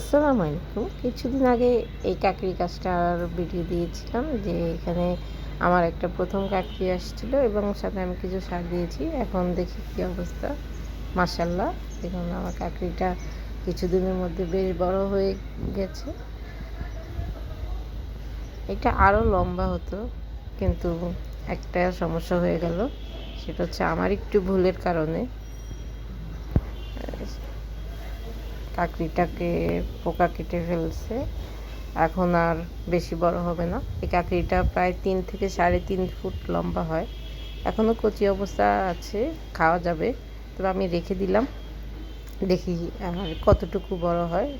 আসসালামু আলাইকুম। কিছুদিন আগে এই কাকড়ি গাছটার ভিডিও দিয়েছিলাম যে এখানে আমার একটা প্রথম কাকড়ি আসছিল এবং সাথে আমি কিছু সার দিয়েছি। এখন দেখি কী অবস্থা। মাসাল্লাহ দেখুন আমার কাকড়িটা কিছুদিনের মধ্যে বেশ বড় হয়ে গেছে। এটা আরও লম্বা হতো, কিন্তু একটা সমস্যা হয়ে গেল। সেটা হচ্ছে আমার একটু ভুলের কারণে। কাকড়িটাকে পোকা কেটে ফেলছে। এখন আর বেশি বড় হবে না। এই কাকড়িটা প্রায় তিন থেকে সাড়ে তিন ফুট লম্বা হয়। এখনও কচি অবস্থা আছে, খাওয়া যাবে। তবে আমি রেখে দিলাম। দেখি আর কতটুকু বড় হয়।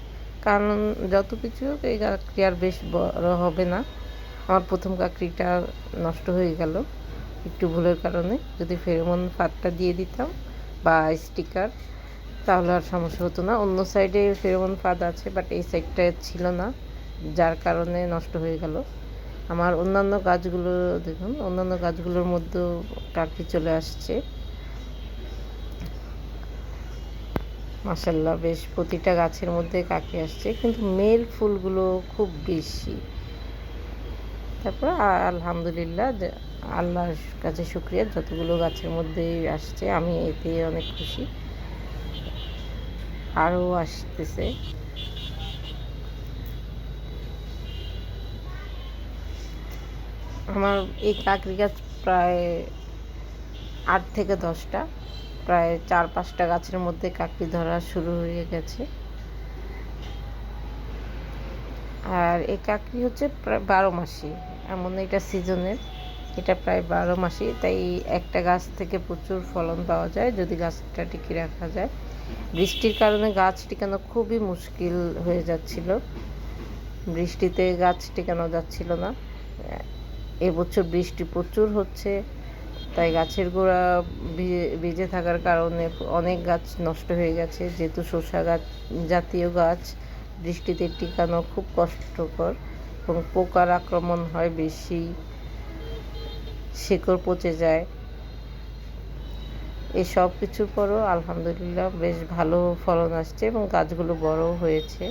কারণ যত কিছু এই কাকড়ি আর বেশ বড় হবে না। আমার প্রথম কাকড়িটা নষ্ট হয়ে গেল একটু ভুলের কারণে। যদি ফেরোমন ফাঁদটা দিয়ে দিতাম বা স্টিকার তাহলে আর সমস্যা হতো না। অন্য সাইডে ফেরোমন ফাঁদ আছে বাট এই সাইডটা ছিল না, যার কারণে নষ্ট হয়ে গেল। আমার অন্যান্য গাছগুলো, দেখুন, অন্যান্য গাছগুলোর মধ্যেও কাকড়ি চলে আসছে। মাসাল্লাহ বেশ প্রতিটা গাছের মধ্যে কাকি আসছে, কিন্তু মেল ফুলগুলো খুব বেশি। তারপর আলহামদুলিল্লাহ আল্লাহর কাছে শুক্রিয়া, যতগুলো গাছের মধ্যেই আসছে, আমি এতে অনেক খুশি। আরও আসতেছে। আমার এই কাকড়ি গাছ প্রায় আট থেকে দশটা, প্রায় চার পাঁচটা গাছের মধ্যে কাকড়ি ধরা শুরু হয়ে গেছে। আর এই কাকড়ি হচ্ছে প্রায় বারো মাসি এমন এটা সিজনের এটা প্রায় বারো মাসি তাই একটা গাছ থেকে প্রচুর ফলন পাওয়া যায় যদি গাছটা টিকিয়ে রাখা যায়। বৃষ্টির কারণে গাছ টিকানো খুবই মুশকিল হয়ে যাচ্ছিল। বৃষ্টিতে গাছ টিকানো যাচ্ছিল না। এবছর বৃষ্টি প্রচুর হচ্ছে, তাই গাছের গোড়া ভিজে থাকার কারণে অনেক গাছ নষ্ট হয়ে গেছে। যেহেতু শসা গাছ, জাতীয় গাছ, বৃষ্টিতে টিকানো খুব কষ্টকর এবং পোকার আক্রমণ হয় বেশি। শিকড় পচে যায়। এই সব কিছুর পরও আলহামদুলিল্লাহ বেশ ভালো ফলন আসছে এবং গাছগুলো বড়ও হয়েছে।